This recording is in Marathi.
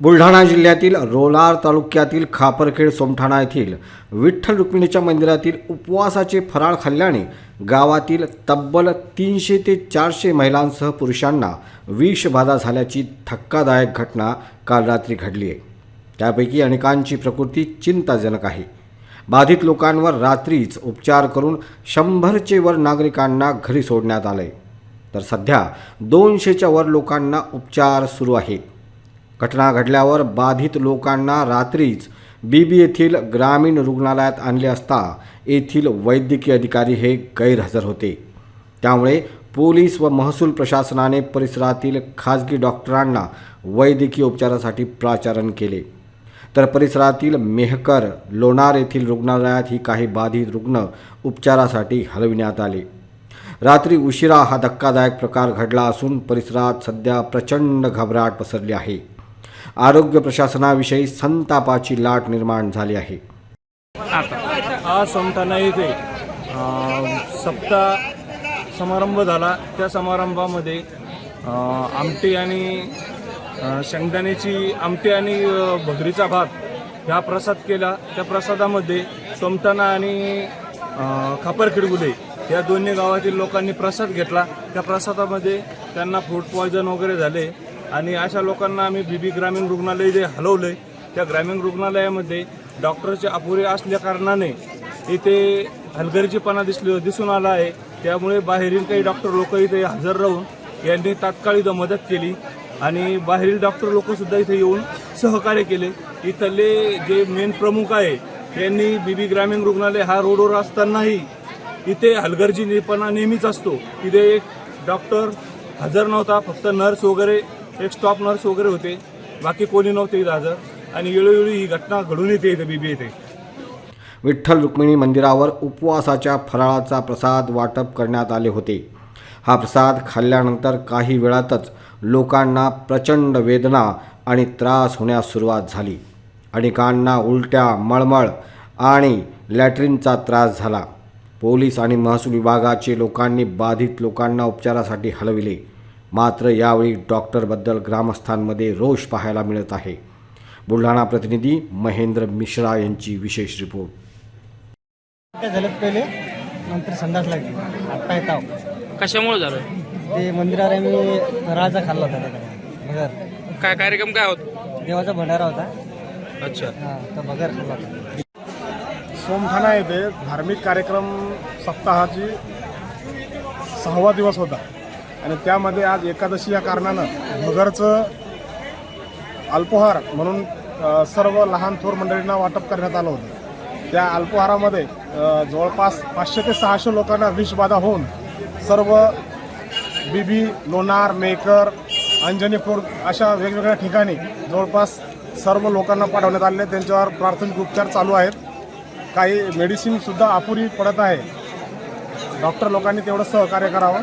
बुलढाणा जिल्ह्यातील रोलार तालुक्यातील खापरखेड सोमठाणा येथील विठ्ठल रुक्मिणीच्या मंदिरातील उपवासाचे फराळ खाल्ल्याने गावातील तब्बल तीनशे ते चारशे महिलांसह पुरुषांना विषबाधा झाल्याची धक्कादायक घटना काल रात्री घडली आहे. त्यापैकी अनेकांची प्रकृती चिंताजनक आहे. बाधित लोकांवर रात्रीच उपचार करून शंभरचे वर नागरिकांना घरी सोडण्यात आले तर सध्या दोनशेच्या वर लोकांना उपचार सुरू आहेत. घटना घडल्यावर बाधित लोकांना रात्रीच बीबी येथील ग्रामीण रुग्णालयात आणले असता येथील वैद्यकीय अधिकारी हे गैरहजर होते. त्यामुळे पोलीस व महसूल प्रशासनाने परिसरातील खाजगी डॉक्टरांना वैद्यकीय उपचारासाठी प्राचारण केले. तर परिसरातील मेहकर लोणार येथील रुग्णालयात ही काही बाधित रुग्ण उपचारासाठी हलविण्यात आले. रात्री उशिरा हा धक्कादायक प्रकार घडला असून परिसरात सध्या प्रचंड घबराट पसरली आहे. आरोग्य प्रशासनाविषयी संतापाची लाट निर्माण झाली आहे. आज सोमठाणा येथे सप्ताह समारंभ झाला. त्या समारंभामध्ये आमटी आणि शेंगदाण्याची आमटी आणि भगरीचा भात ह्या प्रसाद केला. त्या प्रसादामध्ये सोमताना आणि अ, खापरखिडगुले या दोन्ही गावातील लोकांनी प्रसाद घेतला. त्या प्रसादामध्ये त्यांना फूड पॉयझन वगैरे झाले. आणि अशा लोकांना आम्ही बीबी ग्रामीण रुग्णालय जे हलवलं त्या ग्रामीण रुग्णालयामध्ये डॉक्टरचे अपुरे असल्याकारणाने इथे हलगर्जीपणा दिसले दिसून आला आहे. त्यामुळे बाहेरील काही डॉक्टर लोक इथे हजर राहून यांनी तात्काळ इथं मदत केली आणि बाहेरील डॉक्टर लोकसुद्धा इथे येऊन सहकार्य केले. इथले जे मेन प्रमुख आहे त्यांनी बीबी ग्रामीण रुग्णालय हा रोडवर असतानाही इथे हलगर्जीपणा नेहमीच असतो. इथे एक डॉक्टर हजर नव्हता फक्त नर्स वगैरे एक स्टॉप नर्स वगैरे होते. बाकी कोणी नव्हते इथं हजर आणि वेळोवेळी ही घटना घडून येते इथे बीबी येते विठ्ठल रुक्मिणी मंदिरावर उपवासाच्या फराळाचा प्रसाद वाटप करण्यात आले होते. हा प्रसाद खाल्ल्यानंतर काही वेळातच लोकांना प्रचंड वेदना आणि त्रास होण्यास सुरुवात झाली. अनेकांना उलट्या मळमळ आणि लॅट्रिनचा त्रास झाला. पोलीस आणि महसूल विभागाचे लोकांनी बाधित लोकांना उपचारासाठी हलविले. मात्र यावेळी डॉक्टरबद्दल ग्रामस्थांमध्ये रोष पाहायला मिळत आहे. बुलढाणा प्रतिनिधी महेंद्र मिश्रा यांची विशेष रिपोर्ट. काय झालं पहिले? नंतर संडास लागली. आत्ता येताव कशामुळे झालं? ते मंदिरावर आम्ही राजा खाल्ला होता भगर. काय कार्यक्रम काय होत? देवाचा भंडारा होता. अच्छा. हा तर भगर खाल्ला होता. सोमठाणा येथे धार्मिक कार्यक्रम सप्ताहाची सहावा दिवस होता. आणि त्यामध्ये आज एकादशी या कारणानं भगरचं अल्पोहार म्हणून सर्व लहान थोर मंडळींना वाटप करण्यात आलं होतं. त्या अल्पोहारामध्ये जवळपास पाचशे ते सहाशे लोकांना विषबाधा होऊन सर्व बीबी लोणार मेकर अंजनी अशा वेगवेगळ्या ठिकाणी जवळपास सर्व लोकांना पाठवण्यात आले त्यांच्यावर प्राथमिक उपचार चालू आहेत. काही मेडिसिनसुद्धा अपुरी पडत आहे. डॉक्टर लोकांनी तेवढं सहकार्य करावं.